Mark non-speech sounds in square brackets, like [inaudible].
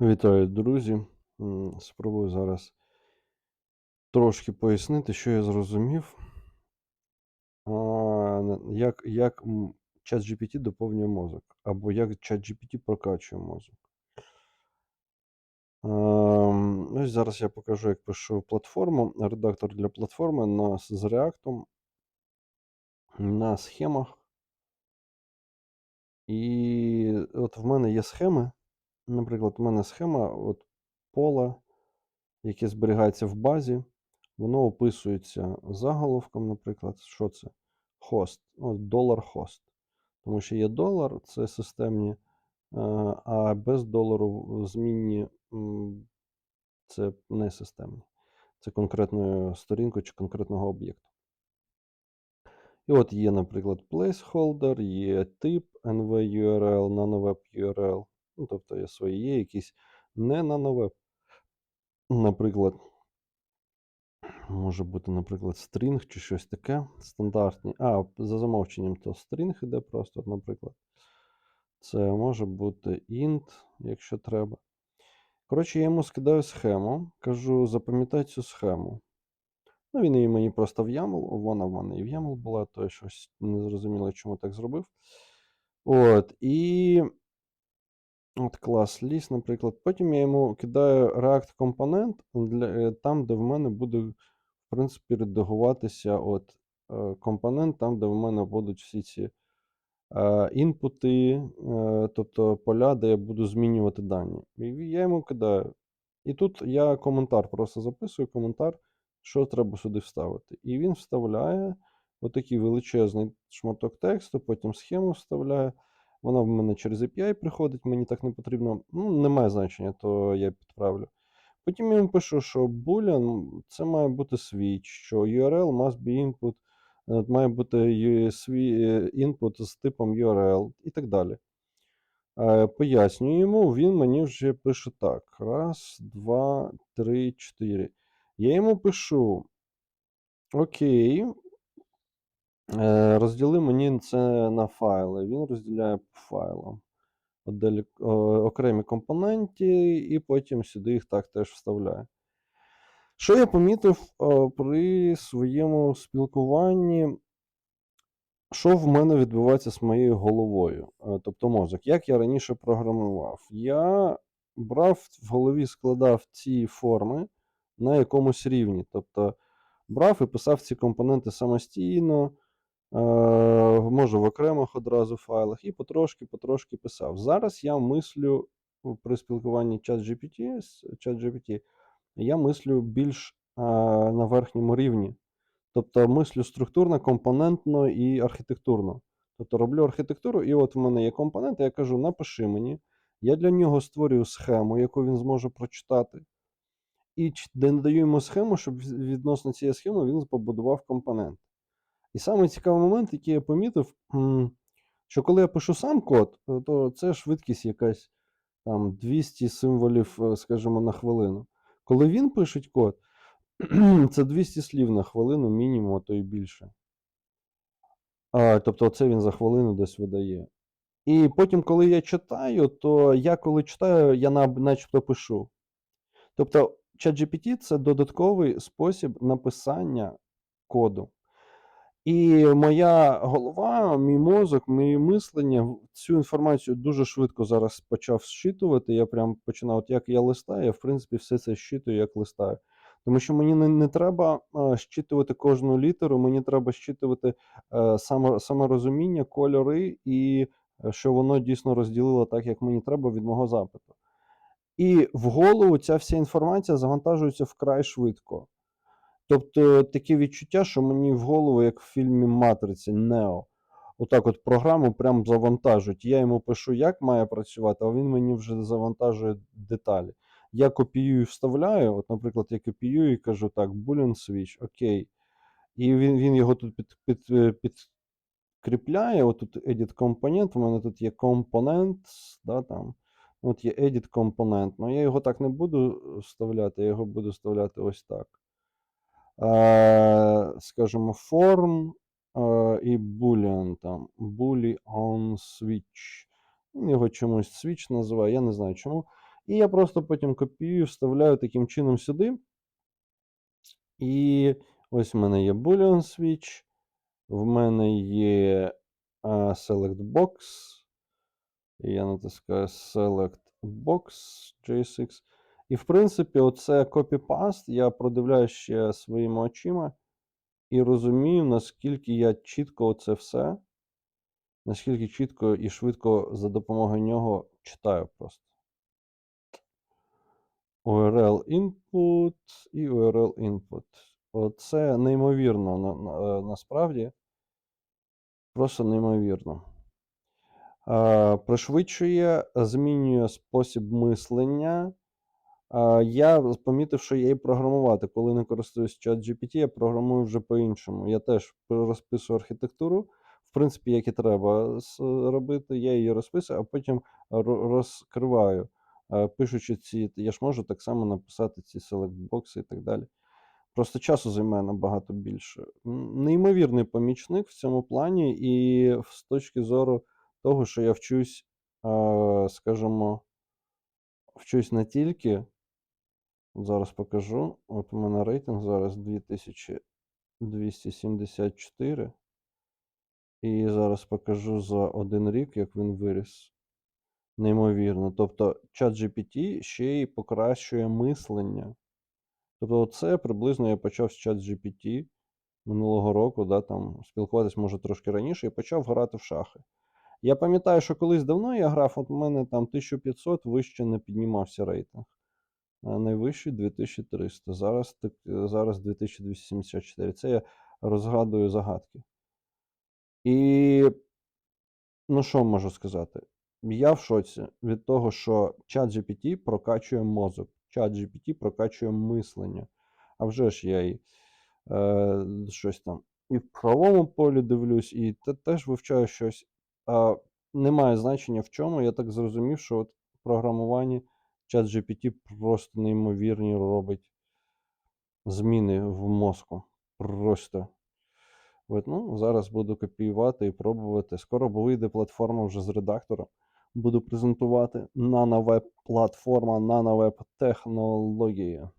Вітаю, друзі. Спробую зараз трошки пояснити, що я зрозумів, як, як ChatGPT доповнює мозок, або як ChatGPT прокачує мозок. Ось зараз я покажу, як пишу платформу, редактор для платформи на, з React на схемах. І от в мене є схеми. Наприклад, у мене схема от пола, яке зберігається в базі. Воно описується заголовком, наприклад, що це? Хост. От долар хост. Тому що є долар, це системні, е, а без долару змінні це не системні. Це конкретною сторінкою чи конкретного об'єкту. І от є, наприклад, placeholder, є тип NV-URL, NanoWeb URL. Ну, тобто є свої, є якісь не NanoWeb. Наприклад, може бути, наприклад, стрінг чи щось таке. Стандартні. А, за замовченням, то стрінг іде просто, наприклад. Це може бути int, якщо треба. Коротше, я йому скидаю схему, кажу, запам'ятай цю схему. Ну, він її мені просто в YAML, вона в мене і в YAML була, то я щось не зрозуміло, чому так зробив. От, і от клас list, наприклад. Потім я йому кидаю React компонент е, там, де в мене буде, в принципі, редагуватися от, е, компонент, там, де в мене будуть всі ці е, інпути, тобто поля, де я буду змінювати дані. І я йому кидаю. І тут я коментар просто записую, коментар, що треба сюди вставити. І він вставляє отакий величезний шматок тексту, потім схему вставляє. Вона в мене через API приходить, мені так не потрібно. Ну, немає значення, то я підправлю. Потім я йому пишу, що boolean це має бути switch, що URL must be input, е, має бути е, input з типом URL і так далі. Е, Пояснюю йому, він мені вже пише так. Раз, два, три, чотири. Я йому пишу: Окей. Е, Розділи мені це на файли. Він розділяє по файлам. Окремі компоненти, і потім сюди їх так теж вставляє. Що я помітив при своєму спілкуванні, що в мене відбувається з моєю головою, е, тобто мозок, як я раніше програмував? Я брав в голові, складав ці форми на якомусь рівні. Тобто брав і писав ці компоненти самостійно, може в окремих одразу файлах, і потрошки-потрошки писав. Зараз я мислю при спілкуванні ChatGPT, з ChatGPT, я мислю більш е, на верхньому рівні. Тобто мислю структурно, компонентно і архітектурно. Тобто роблю архітектуру, і от в мене є компонент, я кажу, напиши мені. Я для нього створюю схему, яку він зможе прочитати. І надаю йому схему, щоб відносно цієї схеми він побудував компонент. І саме цікавий момент, який я помітив, що коли я пишу сам код, е, то це швидкість якась там 200 символів, е, скажімо, на хвилину. Коли він пише код, [clears throat] це 200 слів на хвилину, мінімум, а то і більше. А, тобто, це він за хвилину десь видає. І потім, коли я читаю, то я коли читаю, я начебто пишу. Тобто, ChatGPT це додатковий спосіб написання коду. І моя голова, мій мозок, моє мислення цю інформацію дуже швидко зараз почав зчитувати. Я прям починав, от як я листаю, я в принципі все це щитую, як листаю. Тому що мені не, не треба щитувати кожну літеру, мені треба щитувати е, саме кольори, і е, що воно дійсно розділило так, як мені треба від мого запиту. І в голову ця вся інформація завантажується вкрай швидко. Тобто таке відчуття, що мені в голову, як в фільмі Матриця Нео, отак от програму прям завантажують. Я йому пишу, як має працювати, а він мені вже завантажує деталі. Я копіюю і вставляю. От, наприклад, я копіюю і кажу так, boolean switch, окей. І він, він його тут під, під, е, підкріпляє. От тут edit компонент, у мене тут є компонент, да, там. От є edit компонент. Ну я його так не буду вставляти, я його буду вставляти ось так скажімо, form і boolean там, boolean switch. Його чомусь switch називає, я не знаю чому. І я просто потім копіюю, вставляю таким чином сюди. І ось в мене є Boolean switch, в мене є Select Box. Я натискаю Select Box JSX. І, в принципі, оце copy-paste я продивляю ще своїми очима і розумію, наскільки я чітко це все, наскільки чітко і швидко за допомогою нього читаю просто. URL input і URL input. Оце неймовірно на, на, насправді. Просто неймовірно. Е, пришвидшує, змінює спосіб мислення. Я помітив, що я і програмувати, коли не користуюсь ChatGPT, я програмую вже по-іншому. Я теж розписую архітектуру, в принципі, як і треба робити, я її розписую, а потім розкриваю. Пишучи ці, я ж можу так само написати ці селект-бокси і так далі. Просто часу займає набагато більше. Неймовірний помічник в цьому плані, і з точки зору того, що я вчусь, скажімо, вчусь не тільки. Зараз покажу. От у мене рейтинг зараз 2274. І зараз покажу за один рік, як він виріс. Неймовірно. Тобто, ChatGPT ще й покращує мислення. Тобто, це приблизно я почав з ChatGPT минулого року, да, там спілкуватись може трошки раніше, і почав грати в шахи. Я пам'ятаю, що колись давно я грав, от у мене там 1500 вище не піднімався рейтинг. А найвищий 2300. Зараз, так, е, зараз 2274. Це я розгадую загадки. І ну що можу сказати? Я в шоці від того, що ChatGPT прокачує мозок, ChatGPT прокачує мислення. А вже ж я і е, щось там і в правовому полі дивлюсь, і те, теж вивчаю щось. А, немає значення в чому. Я так зрозумів, що от в програмуванні ChatGPT просто неймовірні робить зміни в мозку. Просто. От, ну, зараз буду копіювати і пробувати. Скоро вийде платформа вже з редактором. Буду презентувати нановеб платформа, нановеб технологія.